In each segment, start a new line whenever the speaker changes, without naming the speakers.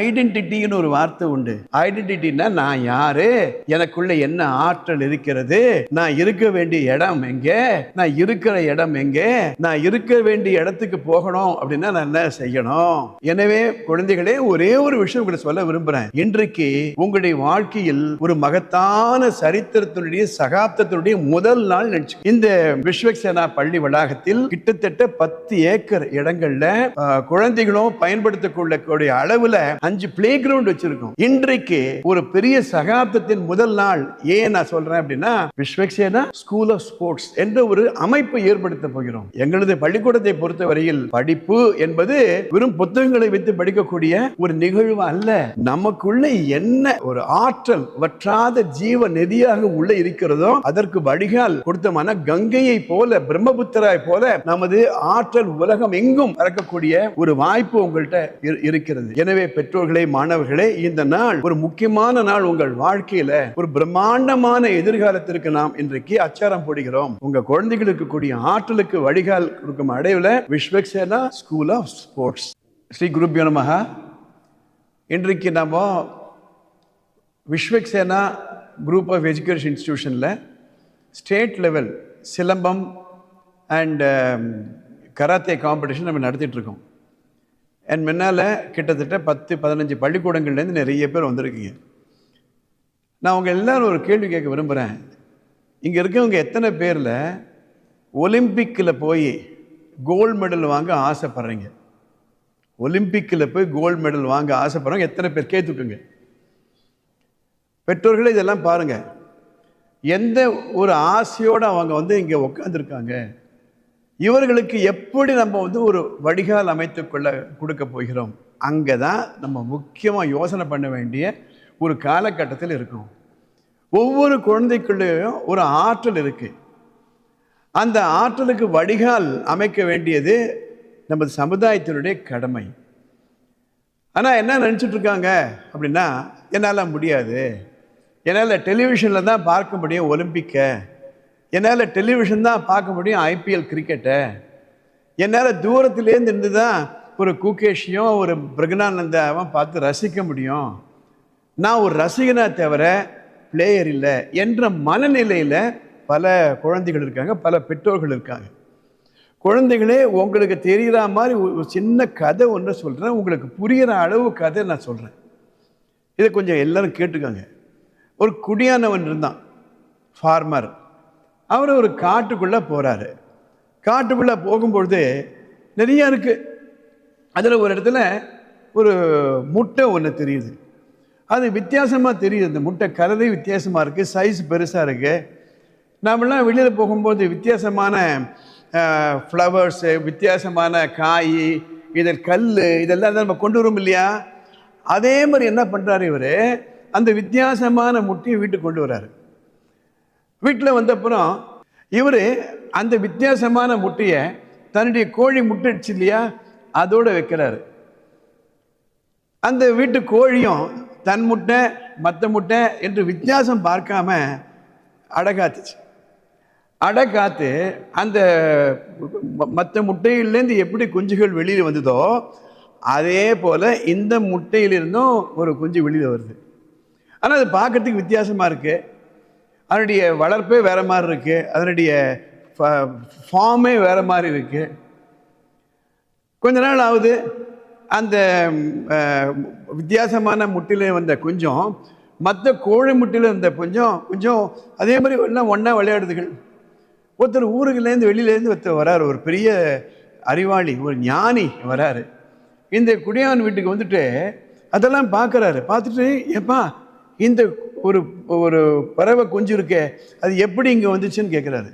ஐடென்டிட்டின்னு ஒரு வார்த்தை உண்டு. ஐடென்டிட்டின்னா நான் யாரு? எனக்குள்ள என்ன ஆற்றல் இருக்கிறது? நான் இருக்க வேண்டிய இடம் எங்கே? நான் இருக்கிற இடம் எங்கே? நான் இருக்க வேண்டிய இடத்துக்கு போகணும் அப்படின்னா நான் என்ன செய்யணும்? எனவே குழந்தைகளே ஒரே ஒரு விஷயம் உங்களை சொல்ல விரும்புறேன். இன்றைக்கு உங்களுடைய வாழ்க்கையில் ஒரு மகத்தான சரித்திரத்தினுடைய சகாப்தத்தினுடைய முதல் நாள் நினைச்சு இந்த விஸ்வக்சேனா பள்ளி வளாகத்தில் கிட்டத்தட்ட பத்து ஏக்கர் இடங்கள்ல குழந்தைகளும் குழந்தைகளும் பயன்படுத்தக்கூடிய அளவுல அஞ்சு பிளே கிரவுண்ட் வச்சிருக்கோம். இன்றைக்கு ஒரு பெரிய சகாப்தத்தின் முதல் நாள். ஏன் நான் சொல்றேன் அப்படின்னா விஸ்வக்சேனா ஸ்கூல் ஆஃப் ஸ்போர்ட்ஸ் என்ற ஒரு அமைப்பை ஏற்படுத்த போகிறோம். எங்களது பள்ளிக்கூடத்தை பொறுத்த வரையில் படிப்பு என்பது வெறும் புத்தகங்களை வைத்து படிக்கக்கூடிய ஒரு நிகழ்வு அல்ல. நமக்குள்ள என்ன ஒரு ஆற்றல் வற்றாத ஜீவ நெதியாக உள்ள இருக்கிறதோ அதற்கு வடிகால் கொடுத்தமான கங்கையை போல பிரம்மபுத்திராய் போல நமது ஆற்றல் உலகம் எங்கும் பறக்கக்கூடிய ஒரு வாய்ப்பு உங்கள்கிட்ட இருக்கிறது. எனவே பெற்றோர்களே மாணவர்களே இந்த நாள் ஒரு முக்கியமான நாள் உங்கள் வாழ்க்கையில. ஒரு பிரம்மாண்டமான எதிர்காலத்திற்கு நாம் இன்றைக்கு அச்சாரம் போடுகிறோம். உங்க குழந்தைகளுக்கு கூடிய ஆற்றலுக்கு வடிகால் கொடுக்கும் அடைவில் விஸ்வக்சேனா ஸ்கூல் ஆஃப் ஸ்போர்ட்ஸ். ஸ்ரீ குருபியோ நமஹா. இன்றைக்கு நம்ம Vishwaksena group of education இன்ஸ்டிடியூஷனில் state level silambam and karate competition நம்ம நடத்திட்டு என் முன்னால் கிட்டத்தட்ட பத்து பதினஞ்சு பள்ளிக்கூடங்கள்லேருந்து நிறைய பேர் வந்திருக்கீங்க. நான் உங்கள் எல்லோரும் ஒரு கேள்வி கேட்க விரும்புகிறேன் இங்கே இருக்கவங்க எத்தனை பேரில் ஒலிம்பிக்கில் போய் கோல்டு மெடல் வாங்க ஆசைப்பட்றீங்க? ஒலிம்பிக்கில் போய் கோல்டு மெடல் வாங்க ஆசைப்படுறவங்க எத்தனை பேர்? கேத்துக்குங்க பெற்றோர்களே இதெல்லாம் பாருங்கள் எந்த ஒரு ஆசையோடு அவங்க வந்து இங்கே உட்காந்துருக்காங்க இவர்களுக்கு எப்படி நம்ம வந்து ஒரு வடிகால் அமைத்து கொள்ள கொடுக்க போகிறோம்? அங்கே தான் நம்ம முக்கியமாக யோசனை பண்ண வேண்டிய ஒரு காலகட்டத்தில் இருக்கும் ஒவ்வொரு குழந்தைக்குள்ளேயும் ஒரு ஆற்றல் இருக்குது அந்த ஆற்றலுக்கு வடிகால் அமைக்க வேண்டியது நமது சமுதாயத்தினுடைய கடமை. ஆனால் என்ன நினச்சிட்ருக்காங்க அப்படின்னா என்னால் முடியாது. என்னால் டெலிவிஷனில் தான் பார்க்க முடியும் ஒலிம்பிக்கை என்னால் டெலிவிஷன் தான் பார்க்க முடியும் ஐபிஎல் கிரிக்கெட்டை என்னால் தூரத்துலேருந்து இருந்து தான் ஒரு குகேஷையும் ஒரு பிரகனானந்தாவும் பார்த்து ரசிக்க முடியும். நான் ஒரு ரசிகனா தவிர பிளேயர் இல்லை என்ற மனநிலையில் பல குழந்தைகள் இருக்காங்க பல பெற்றோர்கள் இருக்காங்க. குழந்தைகளே உங்களுக்கு தெரிகிற மாதிரி ஒரு சின்ன கதை ஒன்று சொல்கிறேன் உங்களுக்கு புரிகிற அளவு கதை நான் சொல்கிறேன் இதை கொஞ்சம் எல்லோரும் கேட்டுக்கோங்க. ஒரு குடியானவன் இருந்தான் ஃபார்மர் அவர் ஒரு காட்டுக்குள்ளே போகிறாரு காட்டுக்குள்ளே போகும்பொழுது நிறையா இருக்குது அதில் ஒரு இடத்துல ஒரு முட்டை ஒன்று தெரியுது. அது வித்தியாசமாக தெரியுது. அந்த முட்டை கலரே வித்தியாசமாக இருக்குது சைஸ் பெருசாக இருக்குது நாமெல்லாம் வெளியில் போகும்போது வித்தியாசமான ஃப்ளவர்ஸு வித்தியாசமான காய் இதில் கல் இதெல்லாம் தான் நம்ம கொண்டு வரும் இல்லையா? அதே மாதிரி என்ன பண்ணுறாரு இவர்? அந்த வித்தியாசமான முட்டையை வீட்டுக்கு கொண்டு வர்றாரு வீட்டில் வந்தப்புறம் இவர் அந்த வித்தியாசமான முட்டையை தன்னுடைய கோழி முட்டைச்சு இல்லையா? அதோடு வைக்கிறாரு. அந்த வீட்டு கோழியும் தன் முட்டை மற்ற முட்டை என்று வித்தியாசம் பார்க்காம அடகாத்துச்சு. அடக்காத்து அந்த மற்ற முட்டையிலேருந்து எப்படி குஞ்சுகள் வெளியில் வந்ததோ அதே போல் இந்த முட்டையிலிருந்தும் ஒரு குஞ்சு வெளியில் வருது. ஆனால் அது பார்க்கறதுக்கு வித்தியாசமாக இருக்குது அதனுடைய வளர்ப்பே வேறு மாதிரி இருக்குது அதனுடைய ஃபார்மே வேறு மாதிரி இருக்குது கொஞ்ச நாள் ஆகுது. அந்த வித்தியாசமான முட்டையில் வந்த கொஞ்சம் மற்ற கோழி முட்டையில் வந்த கொஞ்சம் கொஞ்சம் அதே மாதிரி எல்லாம் ஒன்றா விளையாடுதுகள். ஒருத்தர் ஊருக்குலேருந்து வெளியிலேருந்து ஒருத்தர் வராரு. ஒரு பெரிய அறிவாளி ஒரு ஞானி வராரு. இந்த குடியான் வீட்டுக்கு வந்துட்டு அதெல்லாம் பார்க்குறாரு பார்த்துட்டு ஏப்பா இந்த ஒரு ஒரு பறவை குஞ்சு இருக்கே அது எப்படி இங்கே வந்துச்சுன்னு கேட்குறாரு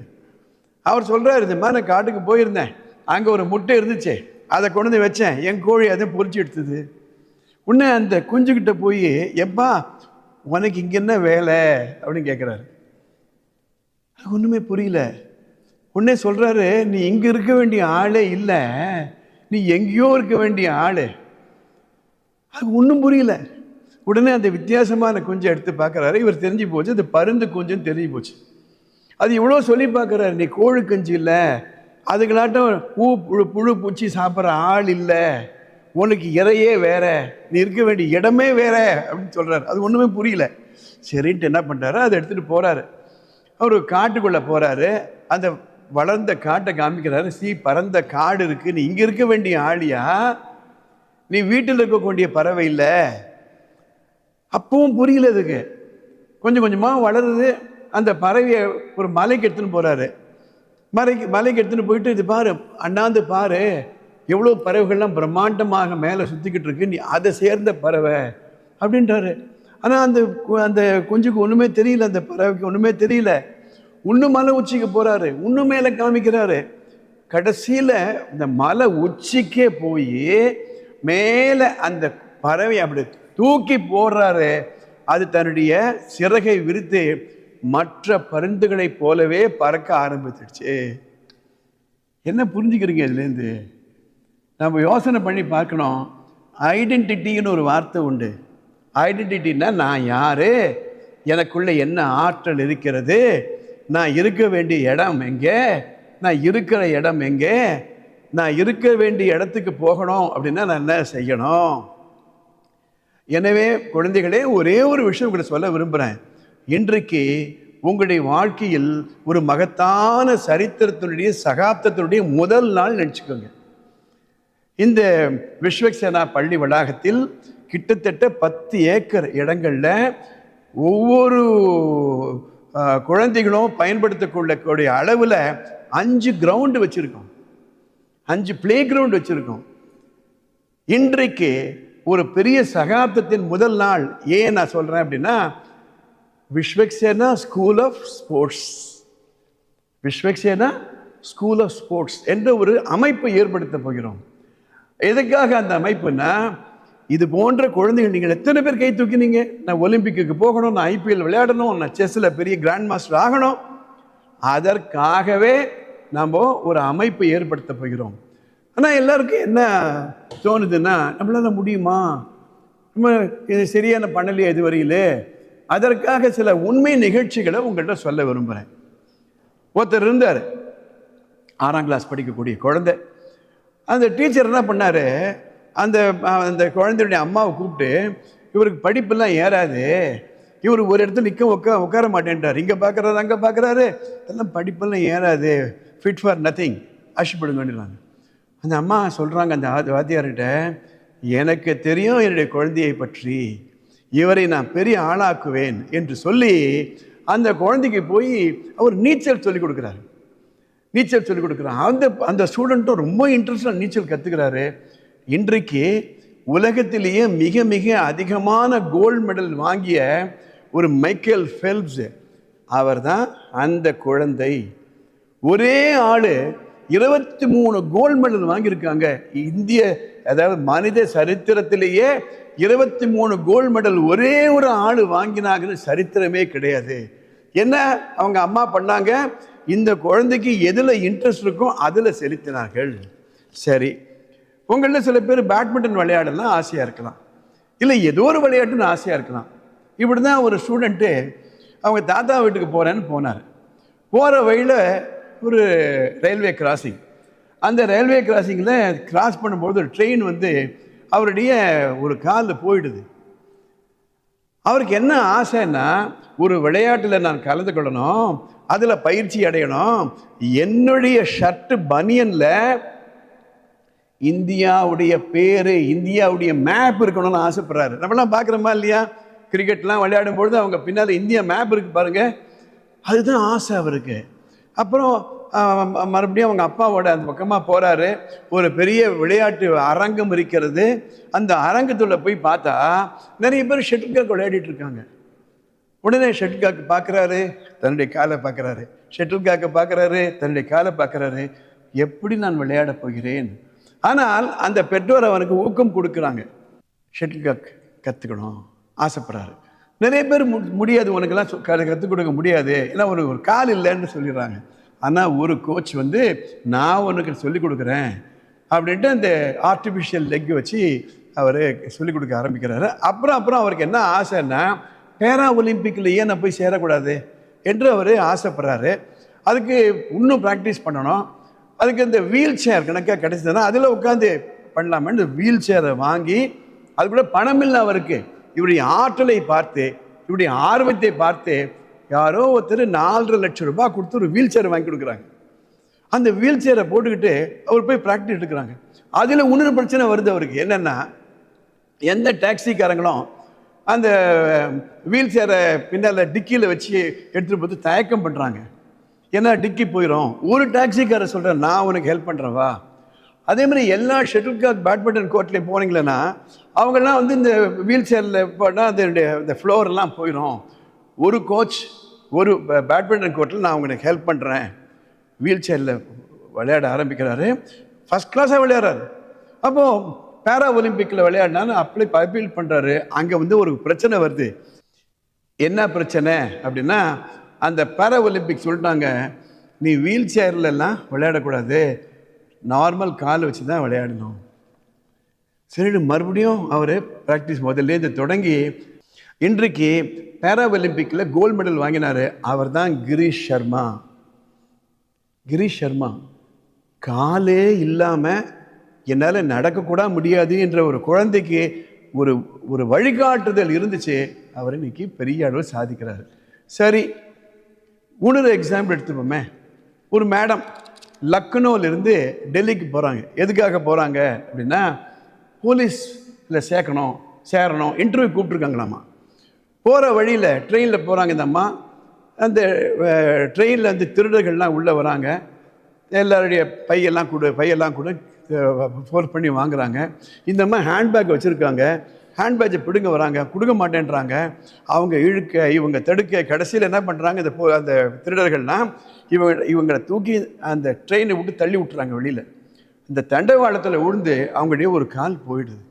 அவர் சொல்கிறாரு இந்த மாதிரி நான் காட்டுக்கு போயிருந்தேன். அங்கே ஒரு முட்டை இருந்துச்சு அதை கொண்டு வந்து வச்சேன். என் கோழி அதை பொறிச்சு எடுத்தது. உடனே அந்த குஞ்சுக்கிட்ட போய் எப்பா உனக்கு இங்கே என்ன வேலை? அப்படின்னு கேட்குறாரு ஒன்றுமே புரியல. உடனே சொல்கிறாரு நீ இங்கே இருக்க வேண்டிய ஆளே இல்லை. நீ எங்கேயோ இருக்க வேண்டிய ஆள். அது ஒன்றும் புரியல. உடனே அந்த வித்தியாசமான குஞ்சை எடுத்து பார்க்குறாரு. இவர் தெரிஞ்சு போச்சு அது பருந்து குஞ்சுன்னு தெரிஞ்சு போச்சு. அது இவ்வளோ சொல்லி பார்க்குறாரு நீ கோழி குஞ்சு இல்லை அதுங்களாட்டம் பூ புழு புழு பூச்சி சாப்பிட்ற ஆள் இல்லை. உனக்கு இறையே வேற நீ இருக்க வேண்டிய இடமே வேற அப்படின்னு சொல்கிறாரு அது ஒன்றுமே புரியல. சரின்ட்டு என்ன பண்ணுறாரு அதை எடுத்துகிட்டு போகிறாரு அவர் காட்டுக்குள்ளே போகிறாரு அந்த வளர்ந்த காட்டை காமிக்கிறாரு. சீ பறந்த காடு இருக்குது நீ இங்கே இருக்க வேண்டிய ஆளியா? நீ வீட்டில் இருக்கக்கூடிய பறவை இல்லை. அப்பவும் புரியல இதுக்கு. கொஞ்சம் கொஞ்சமாக வளருது. அந்த பறவையை ஒரு மலைக்கு எடுத்துன்னு போகிறாரு மலைக்கு மலைக்கு எடுத்துன்னு போயிட்டு இது பாரு அண்ணாந்து பாரு எவ்வளோ பறவைகள்லாம் பிரம்மாண்டமாக மேலே சுற்றிக்கிட்டு இருக்கு நீ அதை சேர்ந்த பறவை அப்படின்றாரு. ஆனால் அந்த கு- அந்த குஞ்சுக்கு ஒன்றுமே தெரியல அந்த பறவைக்கு ஒன்றுமே தெரியல. இன்னும் மலை உச்சிக்கு போகிறாரு இன்னும் மேலே காமிக்கிறாரு. கடைசியில் இந்த மலை உச்சிக்கே போய் மேலே அந்த பறவை அப்படி தூக்கி போடுறாரு. அது தன்னுடைய சிறகை விரித்து மற்ற பருந்துகளைப் போலவே பறக்க ஆரம்பிச்சிடுச்சு என்ன புரிஞ்சுக்கிறீங்க இதுலேருந்து? நம்ம யோசனை பண்ணி பார்க்கணும். ஐடென்டிட்டின்னு ஒரு வார்த்தை உண்டு. ஐடென்டிட்டின்னா நான் யார்? எனக்குள்ளே என்ன ஆற்றல் இருக்கிறது? நான் இருக்க வேண்டிய இடம் எங்கே? நான் இருக்கிற இடம் எங்கே? நான் இருக்க வேண்டிய இடத்துக்கு போகணும் அப்படின்னா நான் என்ன செய்யணும்? எனவே குழந்தைகளே ஒரே ஒரு விஷயம் கூட சொல்ல விரும்புகிறேன் இன்றைக்கு உங்களுடைய வாழ்க்கையில் ஒரு மகத்தான சரித்திரத்தினுடைய சகாப்தத்தினுடைய முதல் நாள் நினச்சிக்கோங்க. இந்த விஸ்வக்சேனா பள்ளி வளாகத்தில் கிட்டத்தட்ட பத்து ஏக்கர் இடங்களில் ஒவ்வொரு குழந்தைகளும் பயன்படுத்தக்கூடிய அளவில் அஞ்சு கிரவுண்டு வச்சுருக்கோம். அஞ்சு பிளே கிரவுண்ட் வச்சுருக்கோம். இன்றைக்கு ஒரு பெரிய சகாப்தத்தின் முதல் நாள். ஏன் நான் சொல்கிறேன் அப்படின்னா Vishwaksena school of sports Vishwaksena school of sports என்ற ஒரு அமைப்பை ஏற்படுத்த போகிறோம். எதுக்காக அந்த அமைப்புனா இது போன்ற குழந்தைகள் நீங்கள் எத்தனை பேர் கை தூக்கினீங்க? நான் ஒலிம்பிக்கு போகணும் நான் ஐபிஎல் விளையாடணும் நான் செஸ்ஸில் பெரிய கிராண்ட் மாஸ்டர் ஆகணும். அதற்காகவே நம்ம ஒரு அமைப்பை ஏற்படுத்த போகிறோம். ஆனால் எல்லாருக்கும் என்ன தோணுதுன்னா நம்மளால முடியுமா? நம்ம இது சரியான பண்ணலையே இது வரையிலே அதற்காக சில உண்மை நிகழ்ச்சிகளை உங்கள்கிட்ட சொல்ல விரும்புகிறேன் ஒருத்தர் இருந்தார். ஆறாம் கிளாஸ் படிக்கக்கூடிய குழந்தை. அந்த டீச்சர் என்ன பண்ணார்? அந்த அந்த குழந்தையுடைய அம்மாவை கூப்பிட்டு இவருக்கு படிப்பெல்லாம் ஏறாது. இவர் ஒரு இடத்துல நிற்க உட்கா உட்கார மாட்டேன்ட்டார் இங்கே பார்க்குறாரு அங்கே பார்க்குறாரு எல்லாம் படிப்பெல்லாம் ஏறாது. ஃபிட் ஃபார் நத்திங் ஆசைப்படுங்க வேண்டியலாங்க அந்த அம்மா சொல்கிறாங்க அந்த வாத்தியார்கிட்ட எனக்கு தெரியும் என்னுடைய குழந்தையை பற்றி. இவரை நான் பெரிய ஆளாக்குவேன் என்று சொல்லி அந்த குழந்தைக்கு போய் அவர் நீச்சல் சொல்லிக் கொடுக்குறாரு. நீச்சல் சொல்லிக் கொடுக்குறாரு. அந்த அந்த ஸ்டூடெண்ட்டும் ரொம்ப இன்ட்ரெஸ்டாக நீச்சல் கற்றுக்கிறாரு இன்றைக்கு உலகத்திலேயே மிக மிக அதிகமான கோல்டு மெடல் வாங்கிய ஒரு மைக்கேல் ஃபெல்ப்ஸ் அவர் தான் அந்த குழந்தை. ஒரே ஆள் இருபத்தி மூணு கோல்டு மெடல் வாங்கியிருக்காங்க. இந்திய அதாவது மனித சரித்திரத்திலேயே இருபத்தி மூணு கோல்டு மெடல் ஒரே ஒரு ஆள் வாங்கினாங்கன்னு சரித்திரமே கிடையாது. என்ன? அவங்க அம்மா பண்ணாங்க. இந்த குழந்தைக்கு எதில் இன்ட்ரெஸ்ட் இருக்கோ அதில் செலுத்தினார்கள். சரி. உங்களில் சில பேர் பேட்மிண்டன் விளையாடலாம் ஆசையாக இருக்கலாம். இல்லை ஏதோ ஒரு விளையாட்டுன்னு ஆசையாக இருக்கலாம். இப்படி தான் ஒரு ஸ்டூடெண்ட்டு அவங்க தாத்தா வீட்டுக்கு போகிறேன்னு போனார். போகிற வழியில் ஒரு ரயில்வே கிராசிங் அந்த ரயில்வே கிராசிங்கில் கிராஸ் பண்ணும்போது ஒரு ட்ரெயின் வந்து அவருடைய ஒரு காலில் போயிடுது. அவருக்கு என்ன ஆசைன்னா ஒரு விளையாட்டில் நான் கலந்து கொள்ளணும் அதில் பயிற்சி அடையணும். என்னுடைய ஷர்ட்டு பனியனில் இந்தியாவுடைய பேர் இந்தியாவுடைய மேப் இருக்கணும்னு ஆசைப்படுறாரு. நம்மளாம் பார்க்குறோமா இல்லையா? கிரிக்கெட்லாம் விளையாடும் பொழுது அவங்க பின்னால் இந்தியா மேப் இருக்குது பாருங்கள் அதுதான் ஆசை அவருக்கு. அப்புறம் மறுபடியும் அவங்க அப்பாவோட அந்த பக்கமாக போகிறாரு ஒரு பெரிய விளையாட்டு அரங்கம் இருக்கிறது. அந்த அரங்கத்துள்ள போய் பார்த்தா நிறைய பேர் ஷெட்டில்காக் விளையாடிட்டு இருக்காங்க. உடனே ஷட்டில்காக்கு பார்க்குறாரு தன்னுடைய காலை பார்க்குறாரு ஷட்டில்காக்கை பார்க்குறாரு தன்னுடைய காலை பார்க்குறாரு எப்படி நான் விளையாடப் போகிறேன்? ஆனால் அந்த பெற்றோர் அவனுக்கு ஊக்கம் கொடுக்குறாங்க. ஷட்டில் காக் கற்றுக்கணும் ஆசைப்படுறாரு. நிறைய பேர் மு- முடியாது. உனக்கெல்லாம் க- கற்றுக் கொடுக்க முடியாது. ஏன்னா உனக்கு ஒரு கால் இல்லைன்னு சொல்லிடுறாங்க. ஆனால் ஒரு கோச் வந்து நான் உனக்கு சொல்லிக் கொடுக்குறேன் அப்படின்ட்டு அந்த ஆர்டிஃபிஷியல் லெக் வச்சு அவர் சொல்லிக் கொடுக்க ஆரம்பிக்கிறாரு. அப்புறம் அப்புறம் அவருக்கு என்ன ஆசைன்னா பேரா ஒலிம்பிக்கில் ஏன் நான் போய் சேரக்கூடாது என்று அவர் ஆசைப்படுறாரு. அதுக்கு இன்னும் ப்ராக்டிஸ் பண்ணணும். அதுக்கு இந்த வீல் சேர் கணக்காக கிடைச்சதுன்னா அதில் உட்காந்து பண்ணலாமேன்னு வீல் சேரை வாங்கி அது கூட பணம் இல்லை அவருக்கு. இவருடைய ஆற்றலை பார்த்து இவருடைய ஆர்வத்தை பார்த்து யாரோ ஒருத்தர் நாலரை லட்சம் ரூபாய் கொடுத்து ஒரு வீல் சேரை வாங்கி கொடுக்குறாங்க. அந்த வீல் சேரை போட்டுக்கிட்டு அவர் போய் ப்ராக்டிஸ் எடுக்கிறாங்க. அதில் இன்னொரு பிரச்சனை வருது அவருக்கு. என்னென்னா எந்த டாக்ஸிக்காரங்களும் அந்த வீல் சேரை பின்னால் டிக்கியில் வச்சு எடுத்துகிட்டு போய் தயக்கம் பண்ணுறாங்க ஏன்னா டிக்கி போயிடும் ஒரு டாக்ஸிக்காரர் சொல்கிறேன் நான் உனக்கு ஹெல்ப் பண்ணுறேன் வா. அதே மாதிரி எல்லா ஷெட்டில் காக் பேட்மிண்டன் கோர்ட்லேயும் போனீங்களன்னா அவங்கெல்லாம் வந்து இந்த வீல் சேரில் போனால் அந்த இந்த ஃப்ளோர்லாம் போயிடும் ஒரு கோச் ஒரு பேட்மிண்டன் கோர்ட்டில் நான் உங்களுக்கு ஹெல்ப் பண்ணுறேன் வீல் சேரில் விளையாட ஆரம்பிக்கிறாரு. ஃபஸ்ட் கிளாஸாக விளையாடுறாரு. அப்போது பேரா ஒலிம்பிக்கில் விளையாடினான்னு அப்ளை அப்பீல் பண்ணுறாரு அங்கே வந்து ஒரு பிரச்சனை வருது. என்ன பிரச்சனை அப்படின்னா அந்த பேரா ஒலிம்பிக் சொல்லிட்டாங்க நீ வீல் சேர்லலாம் விளையாடக்கூடாது. நார்மல் கால் வச்சு தான் விளையாடணும். சரி மறுபடியும் அவர் ப்ராக்டிஸ் முதல்லேருந்து தொடங்கி இன்றைக்கு பேரா ஒலிம்பிக்கில் கோல்டு மெடல் வாங்கினார் அவர் தான் கிரீஷ் சர்மா. கிரீஷ் சர்மா காலே இல்லாமல் என்னால் நடக்கக்கூட முடியாது என்ற ஒரு குழந்தைக்கு ஒரு ஒரு வழிகாட்டுதல் இருந்துச்சு அவர் இன்னைக்கு பெரிய அளவு சாதிக்கிறார். சரி இன்னொரு எக்ஸாம்பிள் எடுத்துப்போமே. ஒரு மேடம் லக்னோவிலிருந்து டெல்லிக்கு போகிறாங்க எதுக்காக போகிறாங்க அப்படின்னா போலீஸில் சேர்க்கணும் சேரணும் இன்டர்வியூ கூப்பிட்ருக்காங்களாம்மா போகிற வழியில் ட்ரெயினில் போகிறாங்க இந்த அம்மா அந்த ட்ரெயினில் வந்து திருடர்கள்லாம் உள்ளே வராங்க. எல்லாருடைய பையெல்லாம் கூட பையெல்லாம் கூட ஃபோர்ஸ் பண்ணி வாங்குறாங்க. இந்த அம்மா ஹேண்ட்பேக் வச்சுருக்காங்க. ஹேண்ட்பேக்கை பிடுங்க வராங்க கொடுக்க மாட்டேன்றாங்க. அவங்க இழுக்க இவங்க தடுக்க கடைசியில் என்ன பண்ணுறாங்க இந்த போ அந்த திருடர்கள்லாம் இவங்க இவங்களை தூக்கி அந்த ட்ரெயினை விட்டு தள்ளி விட்டுறாங்க வெளியில். இந்த தண்டவாளத்தில் விழுந்து அவங்களுடைய ஒரு கால் போயிடுது.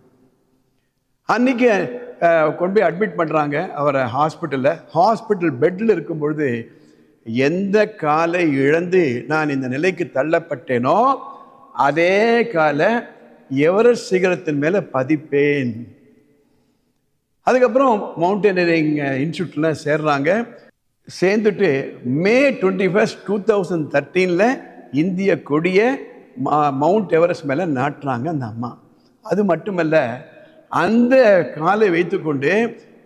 அன்றைக்கி கொண்டு போய் அட்மிட் பண்ணுறாங்க அவரை ஹாஸ்பிட்டலில் ஹாஸ்பிட்டல் பெட்டில் இருக்கும் பொழுது எந்த காலை இழந்து நான் இந்த நிலைக்கு தள்ளப்பட்டேனோ அதே காலை எவரெஸ்ட் சிகரத்தின் மேலே பதிப்பேன். அதுக்கப்புறம் மவுண்டனியரிங் இன்ஸ்டியூட்டில் சேர்றாங்க. சேர்ந்துட்டு May twenty first two thousand தேர்ட்டீனில் இந்திய கொடியை மவுண்ட் எவரெஸ்ட் மேலே நாட்டுறாங்க அந்த அம்மா. அது மட்டுமல்ல அந்த காலை வைத்துக்கொண்டு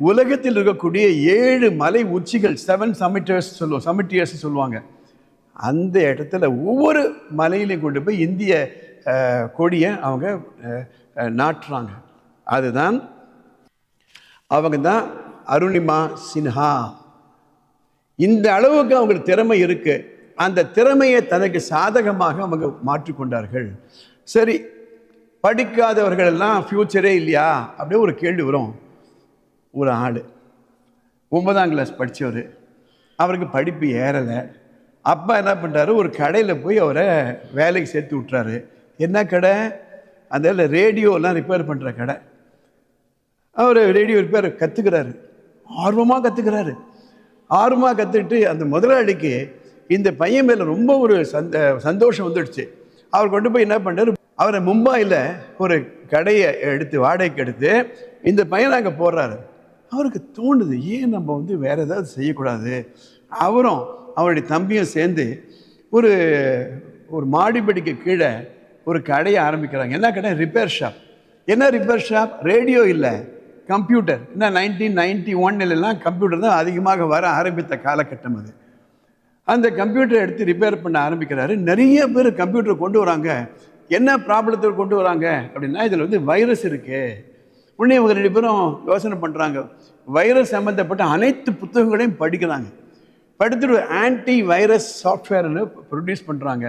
உலகத்தில் இருக்கக்கூடிய ஏழு மலை உச்சிகள் செவன் சமிட்டர்ஸ் சொல்லுவோம் சமிட்டியர்ஸ் சொல்லுவாங்க. அந்த இடத்துல ஒவ்வொரு மலையிலையும் கொண்டு போய் இந்திய கொடியை அவங்க நாட்டுறாங்க. அதுதான் அவங்க தான் அருணிமா சின்ஹா. இந்த அளவுக்கு அவங்களுக்கு திறமை இருக்குது அந்த திறமையை தனக்கு சாதகமாக அவங்க மாற்றிக்கொண்டார்கள். சரி படிக்காதவர்கள் எல்லாம் ஃப்யூச்சரே இல்லையா? அப்படியே ஒரு கேள்வி வரும். ஒரு ஆள். ஒன்பதாம் கிளாஸ் படித்தவர் அவருக்கு படிப்பு ஏறலை. அப்பா என்ன பண்ணுறாரு ஒரு கடையில் போய் அவரை வேலைக்கு சேர்த்து விட்றாரு என்ன கடை? அந்த ரேடியோலாம் ரிப்பேர் பண்ணுற கடை. அவர் ரேடியோ ரிப்பேர் கற்றுக்கிறாரு ஆர்வமாக கற்றுக்கிறாரு ஆர்வமாக கற்றுக்கிட்டு அந்த முதலாளிக்கு இந்த பையன் மேலே ரொம்ப ஒரு சந்த சந்தோஷம் வந்துடுச்சு. அவர் கொண்டு போய் என்ன பண்ணுறாரு அவரை மும்பாயில் ஒரு கடையை எடுத்து வாடகைக்கு எடுத்து இந்த பையனை அங்கே போடுறாரு. அவருக்கு தோணுது ஏன் நம்ம வந்து வேறு ஏதாவது செய்யக்கூடாது? அவரும் அவருடைய தம்பியும் சேர்ந்து ஒரு ஒரு மாடிப்படிக்கு கீழே ஒரு கடையை ஆரம்பிக்கிறாங்க. என்ன கடை? Repair shop. என்ன ரிப்பேர் ஷாப்? ரேடியோ இல்லை. கம்ப்யூட்டர். என்ன நைன்டீன் நைன்டி ஒன்னிலெல்லாம் கம்ப்யூட்டர் தான் அதிகமாக வர ஆரம்பித்த காலகட்டம் அது. அந்த கம்ப்யூட்டரை எடுத்து ரிப்பேர் பண்ண ஆரம்பிக்கிறாரு. நிறைய பேர் கம்ப்யூட்டர் கொண்டு வராங்க. என்ன ப்ராப்ளத்தில் கொண்டு வராங்க? அப்படின்னா இதில் வந்து வைரஸ் இருக்குது உடனே இவங்க ரெண்டு பேரும் யோசனை பண்ணுறாங்க வைரஸ் சம்மந்தப்பட்ட அனைத்து புத்தகங்களையும் படிக்கிறாங்க. படித்துட்டு ஆன்டி வைரஸ் சாஃப்ட்வேர்னு ப்ரொடியூஸ் பண்ணுறாங்க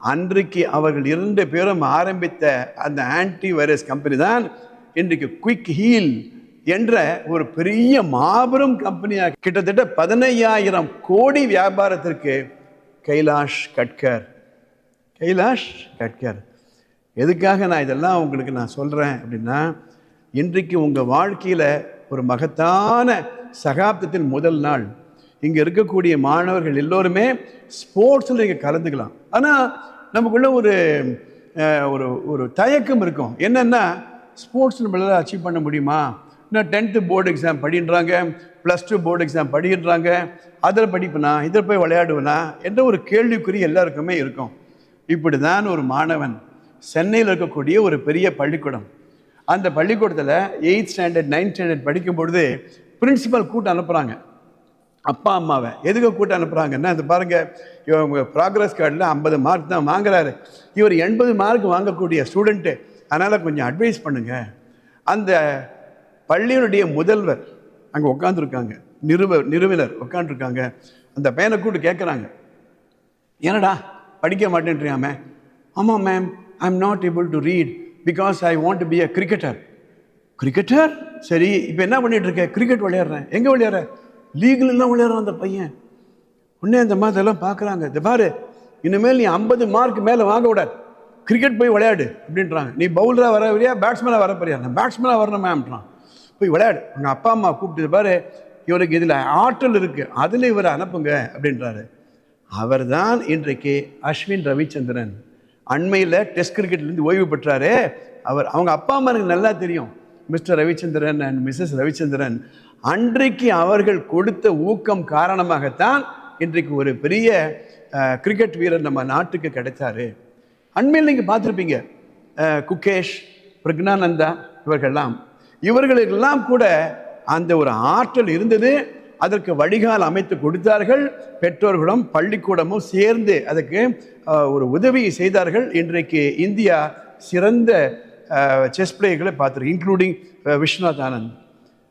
அன்றைக்கு அவர்கள் இரண்டு பேரும் ஆரம்பித்த அந்த ஆன்டி வைரஸ் கம்பெனி தான் இன்றைக்கு குயிக் ஹீல் என்ற ஒரு பெரிய மாபெரும் கம்பெனியாக கிட்டத்தட்ட பதினையாயிரம் கோடி வியாபாரத்திற்கு கைலாஷ் கட்கர். கைலாஷ் கட்கர். எதுக்காக நான் இதெல்லாம் உங்களுக்கு நான் சொல்கிறேன் அப்படின்னா இன்றைக்கு உங்கள் வாழ்க்கையில் ஒரு மகத்தான சகாப்தத்தின் முதல் நாள். இங்கே இருக்கக்கூடிய மாணவர்கள் எல்லோருமே ஸ்போர்ட்ஸில் இங்கே கலந்துக்கலாம். ஆனால் நமக்குள்ள ஒரு ஒரு ஒரு தயக்கம் இருக்கும். என்னென்னா ஸ்போர்ட்ஸ் நம்மளால் அச்சீவ் பண்ண முடியுமா? இன்னும் டென்த்து போர்டு எக்ஸாம் படின்றாங்க ப்ளஸ் டூ போர்டு எக்ஸாம் படிக்கின்றாங்க அதில் படிப்பனா இதில் போய் விளையாடுவனா என்ற ஒரு கேள்விக்குறி எல்லாருக்குமே இருக்கும். இப்படி தான் ஒரு மாணவன் சென்னையில் இருக்கக்கூடிய ஒரு பெரிய பள்ளிக்கூடம். அந்த பள்ளிக்கூடத்தில் எயித் ஸ்டாண்டர்ட் நைன்த் ஸ்டாண்டர்ட் படிக்கும் பொழுது பிரின்சிபல் கூட்டம் அனுப்புகிறாங்க அப்பா அம்மாவை. எதுக்கு கூட்டம் அனுப்புகிறாங்கன்னா அது பாருங்கள் இவங்க ப்ராக்ரஸ் கார்டில் ஐம்பது மார்க் தான் வாங்குறாரு. இவர் எண்பது மார்க் வாங்கக்கூடிய ஸ்டூடெண்ட்டு அதனால் கொஞ்சம் அட்வைஸ் பண்ணுங்கள் அந்த பள்ளியினுடைய முதல்வர் அங்கே உட்காந்துருக்காங்க நிறுவ நிறுவனர் உட்காந்துருக்காங்க அந்த பையனை கூப்பிட்டு கேட்குறாங்க என்னடா படிக்க மாட்டேன்றியாமே? ஆமாம் ma'am I am not able to read because I want to be a cricketer cricketer சரி இப்போ என்ன பண்ணிகிட்டு இருக்க கிரிக்கெட் விளையாடுறேன். எங்கே விளையாடுற? லீகில் தான் விளையாடுறான் அந்த பையன். உடனே அந்த மாதிரிலாம் பார்க்குறாங்க இந்த பாரு. இனிமேல் நீ ஐம்பது மார்க் மேலே வாங்க விடாது கிரிக்கெட் போய் விளையாடு. அப்படின்றாங்க. நீ பவுலராக வர வரியா? பேட்ஸ்மேனாக வர போறியா? நான் பேட்ஸ்மேனாக வரணும் மேம்ன்றான் போய் விளையாடு. உங்கள் அப்பா அம்மா கூப்பிட்டு பாரு இவருக்கு இதில் ஆற்றல் இருக்குது அதில் இவரை அனுப்புங்க அப்படின்றாரு. அவர்தான் இன்றைக்கு அஸ்வின் ரவிச்சந்திரன். அண்மையில் டெஸ்ட் கிரிக்கெட்லேருந்து ஓய்வு பெற்றாரு. அவர் அவங்க அப்பா அம்மா எனக்கு நல்லா தெரியும். Mister Ravichandran and missus Ravichandran. அன்றைக்கு அவர்கள் கொடுத்த ஊக்கம் காரணமாகத்தான் இன்றைக்கு ஒரு பெரிய கிரிக்கெட் வீரர் நம்ம நாட்டுக்கு கிடைச்சாரு அண்மையில் நீங்கள் பார்த்துருப்பீங்க. குகேஷ் பிரக்னானந்தா இவர்கள்லாம். இவர்களுக்கெல்லாம் கூட அந்த ஒரு ஆற்றல் இருந்தது. அதற்கு வடிகால் அமைத்து கொடுத்தார்கள். பெற்றோர்களும் பள்ளிக்கூடமும் சேர்ந்து அதுக்கு ஒரு உதவியை செய்தார்கள். இன்றைக்கு இந்தியா சிறந்த செஸ் பிளேயர்களை பார்த்துருக்கு இன்க்ளூடிங் விஸ்வநாத் ஆனந்த்.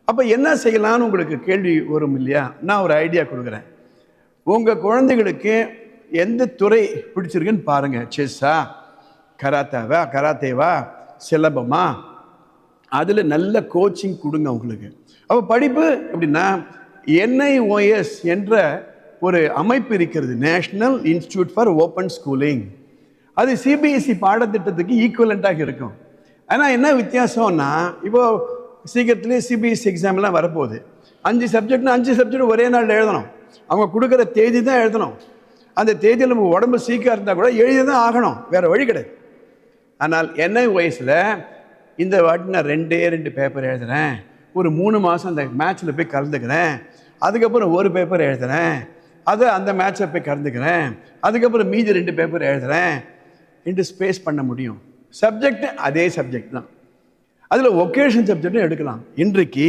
அப்போ என்ன செய்யலாம்னு உங்களுக்கு கேள்வி வரும் இல்லையா? நான் ஒரு ஐடியா கொடுக்குறேன். உங்கள் குழந்தைகளுக்கு எந்த துறை பிடிச்சிருக்குன்னு பாருங்கள் செஸ்ஸா? கராத்தாவா? கராத்தேவா? சிலபமா அதில் நல்ல கோச்சிங் கொடுங்க அவங்களுக்கு. அப்போ படிப்பு எப்படின்னா என்ஐஓஎஸ் என்ற ஒரு அமைப்பு இருக்கிறது. National institute for open schooling அது சிபிஎஸ்சி பாடத்திட்டத்துக்கு ஈக்குவலண்ட்டாக இருக்கும். ஆனால் என்ன வித்தியாசம்னா இப்போ சீக்கிரத்துலேயே சிபிஎஸ்சி எக்ஸாம்லாம் வரப்போகுது. அஞ்சு சப்ஜெக்ட்னா அஞ்சு சப்ஜெக்ட் ஒரே நாளில் எழுதணும். அவங்க கொடுக்குற தேதி தான் எழுதணும். அந்த தேதியில் நம்ம உடம்பு சீக்கிரம் இருந்தால் கூட எழுதி தான் ஆகணும். வேறு வழி கிடையாது. ஆனால் என்ஐ வயசில் இந்த வாட்டி நான் ரெண்டே ரெண்டு பேப்பர் எழுதுகிறேன் ஒரு மூணு மாதம் அந்த மேட்ச்சில் போய் கலந்துக்கிறேன். அதுக்கப்புறம் ஒரு பேப்பர் எழுதுகிறேன் அதை அந்த மேட்ச்சில் போய் கலந்துக்கிறேன். அதுக்கப்புறம் மீதி ரெண்டு பேப்பர் எழுதுகிறேன் என்று ஸ்பேஸ் பண்ண முடியும். சப்ஜெக்ட் அதே சப்ஜெக்ட் தான். அதில் ஒகேஷன் சப்ஜெக்டும் எடுக்கலாம். இன்றைக்கு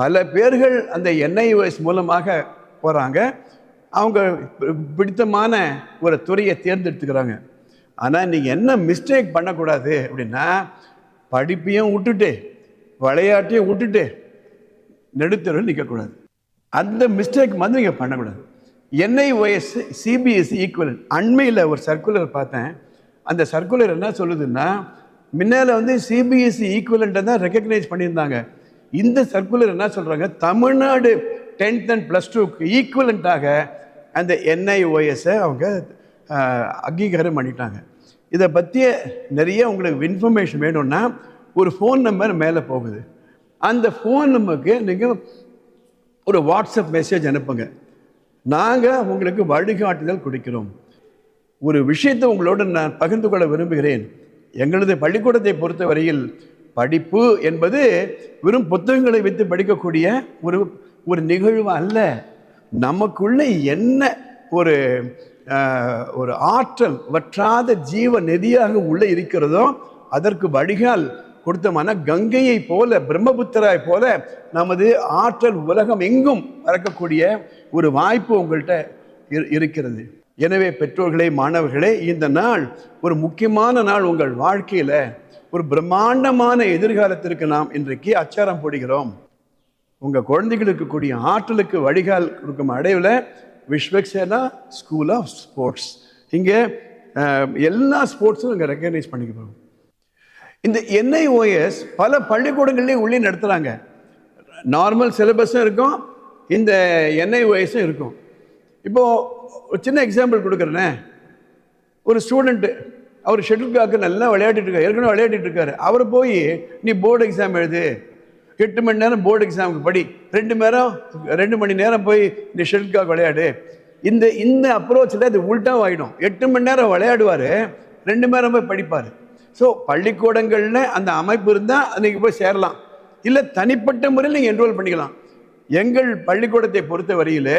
பல பேர்கள் அந்த என்ஐஓஎஸ் மூலமாக போகிறாங்க அவங்க பிடித்தமான ஒரு துறையை தேர்ந்தெடுத்துக்கிறாங்க. ஆனால் நீங்கள் என்ன மிஸ்டேக் பண்ணக்கூடாது அப்படின்னா படிப்பையும் விட்டுட்டு விளையாட்டையும் விட்டுட்டு நடுத்தருவில் நிற்கக்கூடாது. அந்த மிஸ்டேக் வந்து நீங்கள் பண்ணக்கூடாது. என்ஐஒஎஸ் சிபிஎஸ்சி ஈக்குவல் அண்மையில் ஒரு சர்க்குலர் பார்த்தேன். அந்த சர்க்குலர் என்ன சொல்லுதுன்னா முன்னால் வந்து சிபிஎஸ்சி ஈக்குவலண்ட்டை தான் ரெக்கக்னைஸ் பண்ணியிருந்தாங்க. இந்த சர்க்குலர் என்ன சொல்கிறாங்க தமிழ்நாடு டென்த் அண்ட் ப்ளஸ் டூக்கு ஈக்குவலண்ட்டாக அந்த என்ஐஓஎஸை அவங்க அங்கீகாரம் பண்ணிட்டாங்க. இதை பற்றிய நிறைய உங்களுக்கு இன்ஃபர்மேஷன் வேணும்னா ஒரு ஃபோன் நம்பர் மேலே போகுது. அந்த ஃபோன் நம்பருக்கு நீங்கள் ஒரு வாட்ஸ்அப் மெசேஜ் அனுப்புங்க. நாங்கள் உங்களுக்கு வழிகாட்டுதல் கொடுக்கிறோம். ஒரு விஷயத்தை உங்களோடு நான் பகிர்ந்து கொள்ள விரும்புகிறேன். எங்களது பள்ளிக்கூடத்தை பொறுத்தவரையில் படிப்பு என்பது வெறும் புத்தகங்களை வைத்து படிக்கக்கூடிய ஒரு ஒரு நிகழ்வு அல்ல. நமக்குள்ளே என்ன ஒரு ஒரு ஆற்றல் வற்றாத ஜீவ நெதியாக உள்ளே இருக்கிறதோ அதற்கு வடிகால் கொடுத்தமான கங்கையை போல பிரம்மபுத்திராய் போல நமது ஆற்றல் உலகம் எங்கும் பறக்கக்கூடிய ஒரு வாய்ப்பு உங்கள்கிட்ட இரு- இருக்கிறது. எனவே பெற்றோர்களே மாணவர்களே இந்த நாள் ஒரு முக்கியமான நாள் உங்கள் வாழ்க்கையில. ஒரு பிரம்மாண்டமான எதிர்காலத்திற்கு நாம் இன்றைக்கு அச்சாரம் போடுகிறோம். உங்கள் குழந்தைகளுக்கு கூடிய ஆற்றலுக்கு வழிகால் கொடுக்கும் அடைவில் விஸ்வக்சேனா ஸ்கூல் ஆஃப் ஸ்போர்ட்ஸ் இங்கே எல்லா ஸ்போர்ட்ஸும் இங்கே ரெக்கக்னைஸ் பண்ணிக்கிறோம் இந்த என்ஐஓஎஸ் பல பள்ளிக்கூடங்கள்லேயும் உள்ளே நடத்துகிறாங்க நார்மல் சிலபஸும் இருக்கும் இந்த என்ஐஓஎஸும் இருக்கும். இப்போது ஒரு சின்ன எக்ஸாம்பிள் கொடுக்குறேனே. ஒரு ஸ்டூடெண்ட்டு அவர் ஷெட்டில் காக்கு நல்லா விளையாடிட்டு இருக்காரு ஏற்கனவே விளையாடிட்டு இருக்காரு. அவர் போய் நீ போர்டு எக்ஸாம் எழுது. எட்டு மணி நேரம் போர்டு எக்ஸாமுக்கு படி. ரெண்டு நேரம் ரெண்டு மணி நேரம் போய் இந்த ஷெட்டில் விளையாடு. இந்த இந்த அப்ரோச்சில் இது உல்ட்டாக ஆகிடும் எட்டு மணி நேரம் விளையாடுவார் ரெண்டு மணி நேரம் போய் படிப்பார். ஸோ பள்ளிக்கூடங்களில் அந்த அமைப்பு இருந்தால் அன்றைக்கி போய் சேரலாம். இல்லை தனிப்பட்ட முறையில் நீங்கள் என்ரோல் பண்ணிக்கலாம். எங்கள் பள்ளிக்கூடத்தை பொறுத்த வரையில்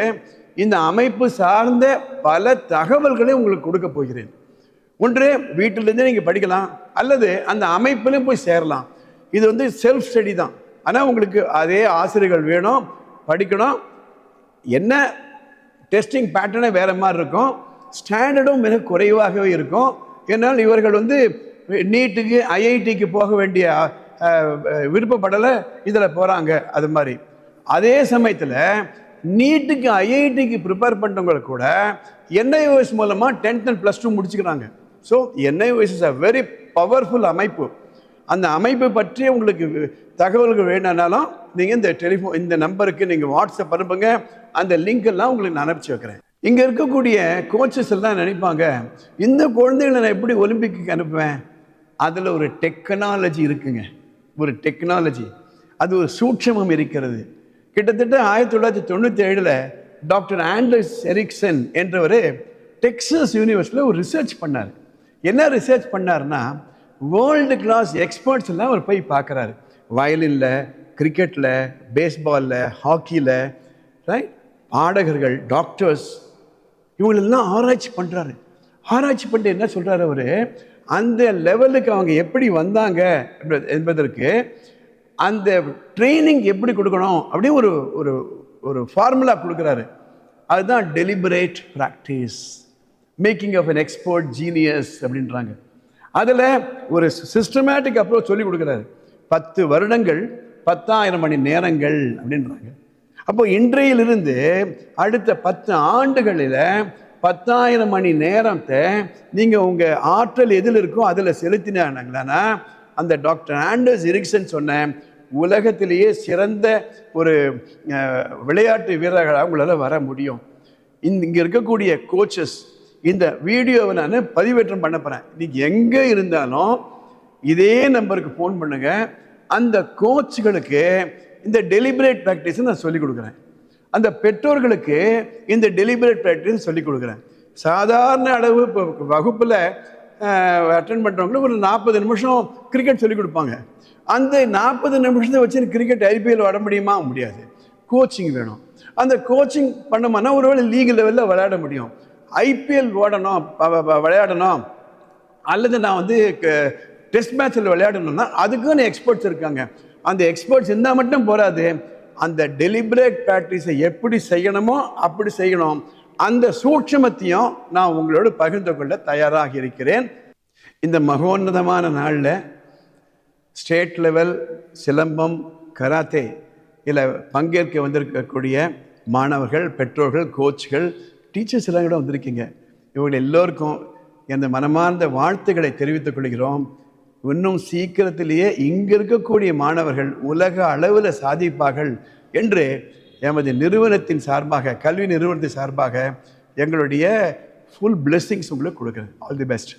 இந்த அமைப்பு சார்ந்த பல தகவல்களை உங்களுக்கு கொடுக்க போகிறேன். ஒன்று வீட்டிலேருந்தே நீங்கள் படிக்கலாம். அல்லது அந்த அமைப்பிலும் போய் சேரலாம். இது வந்து செல்ஃப் ஸ்டடி தான். ஆனால் உங்களுக்கு அதே ஆசிரியர்கள் வேணும் படிக்கணும். என்ன? டெஸ்டிங் பேட்டர்னே வேறு மாதிரி இருக்கும். ஸ்டாண்டர்டும் மிக குறைவாகவே இருக்கும். ஏன்னால் இவர்கள் வந்து நீட்டுக்கு ஐஐடிக்கு போக வேண்டிய விருப்பப்படலை இதில் போகிறாங்க அது மாதிரி. அதே சமயத்தில் நீட்டுக்கு ஐஐடிக்கு ப்ரிப்பேர் பண்ணுறவங்க கூட என்ஐஓஎஸ் மூலமாக tenth and plus two முடிச்சுக்கிறாங்க. So NIOS is a very powerful அமைப்பு. அந்த அமைப்பு பற்றி உங்களுக்கு தகவல்கள் வேணும்னாலும் நீங்கள் இந்த டெலிஃபோன் இந்த நம்பருக்கு நீங்கள் வாட்ஸ்அப் அனுப்புங்க. அந்த லிங்க் எல்லாம் உங்களுக்கு நான் அனுப்பிச்சு வைக்கிறேன். இங்கே இருக்கக்கூடிய கோச்சஸ் எல்லாம் நினைப்பாங்க இந்த குழந்தைகளை நான் எப்படி ஒலிம்பிக்கு அனுப்புவேன்? அதில் ஒரு டெக்னாலஜி இருக்குங்க. ஒரு டெக்னாலஜி அது ஒரு சூட்சமம் இருக்கிறது. கிட்டத்தட்ட ஆயிரத்தி தொள்ளாயிரத்தி தொண்ணூற்றி ஏழில் டாக்டர் ஆண்ட்ரஸ் எரிக்சன் என்றவர் டெக்ஸஸ் யூனிவர்ஸில் ஒரு ரிசர்ச் பண்ணார். என்ன ரிசர்ச் பண்ணாருன்னா வேர்ல்டு கிளாஸ் எக்ஸ்பர்ட்ஸ் எல்லாம் அவர் போய் பார்க்குறாரு. வயலினில் கிரிக்கெட்டில் பேஸ்பாலில் ஹாக்கியில் ரைட் பாடகர்கள் டாக்டர்ஸ் இவங்களெல்லாம் ஆராய்ச்சி பண்ணுறாரு ஆராய்ச்சி பண்ணிட்டு என்ன சொல்கிறாரு அவர்? அந்த லெவலுக்கு அவங்க எப்படி வந்தாங்க என்பது- என்பதற்கு அந்த ட்ரைனிங் எப்படி கொடுக்கணும் அப்படின்னு ஒரு ஒரு ஒரு ஃபார்முலா கொடுக்குறாரு. அதுதான் deliberate practice making of an expert genius அப்படின்றாங்க. அதில் ஒரு சிஸ்டமேட்டிக் அப்ரோச் சொல்லி கொடுக்குறாரு. பத்து வருடங்கள் பத்தாயிரம் மணி நேரங்கள் அப்படின்றாங்க. அப்போ இன்றையிலிருந்து அடுத்த பத்து ஆண்டுகளில் பத்தாயிரம் மணி நேரத்தை நீங்கள் உங்கள் ஆற்றல் எதில் இருக்கோ அதில் செலுத்தினாங்கன்னா அந்த டாக்டர் ஆண்டர்ஸ் இரிக்சன் சொன்ன உலகத்திலேயே சிறந்த ஒரு விளையாட்டு வீரர்களாக உங்களால் வர முடியும். இங்கே இருக்கக்கூடிய கோச்சஸ் இந்த வீடியோவை நான் பதிவேற்றம் பண்ண போகிறேன் நீங்கள் எங்கே இருந்தாலும் இதே நம்பருக்கு ஃபோன் பண்ணுங்க. அந்த கோச்சுகளுக்கு இந்த டெலிபரேட் ப்ராக்டிஸை நான் சொல்லிக் கொடுக்குறேன். அந்த பெற்றோர்களுக்கு இந்த டெலிபரேட் ப்ராக்டிஸ் சொல்லிக் கொடுக்குறேன். சாதாரண அளவு இப்போ வகுப்பில் அட்டன் பண்ணுறவங்களுக்கு ஒரு நாற்பது நிமிஷம் கிரிக்கெட் சொல்லிக் கொடுப்பாங்க. அந்த நாற்பது நிமிஷத்தை வச்சு கிரிக்கெட் ஐபிஎல் வர முடியுமா? முடியாது. கோச்சிங் வேணும். அந்த கோச்சிங் பண்ணோம்னா ஒருவேளை லீக் லெவலில் விளையாட முடியும். ஐபிஎல் ஓடணும் விளையாடணும். அல்லது நான் வந்து டெஸ்ட் மேட்ச்சில் விளையாடணும்னா அதுக்குன்னு எக்ஸ்பர்ட்ஸ் இருக்காங்க. அந்த எக்ஸ்பர்ட்ஸ் இருந்தால் மட்டும் போராது. அந்த டெலிபரேட் ப்ராக்டிஸை எப்படி செய்யணுமோ அப்படி செய்யணும். அந்த சூட்சமத்தையும் நான் உங்களோடு பகிர்ந்து கொள்ள தயாராக இருக்கிறேன். இந்த மகோன்னதமான நாளில் ஸ்டேட் லெவல் சிலம்பம் கராத்தே இதில் பங்கேற்க வந்திருக்கக்கூடிய மாணவர்கள் பெற்றோர்கள் கோச்கள் டீச்சர்ஸ் எல்லாம் கூட வந்திருக்கீங்க. இவங்க எல்லோருக்கும் எனது மனமார்ந்த வாழ்த்துக்களை தெரிவித்துக் கொள்கிறோம். இன்னும் சீக்கிரத்திலேயே இங்கே இருக்கக்கூடிய மாணவர்கள் உலக அளவில் சாதிப்பார்கள் என்று எமது நிறுவனத்தின் சார்பாக கல்வி நிறுவனத்தின் சார்பாக எங்களுடைய ஃபுல் பிளெஸ்ஸிங்ஸ் உங்களுக்கு கொடுக்குறேன். All the best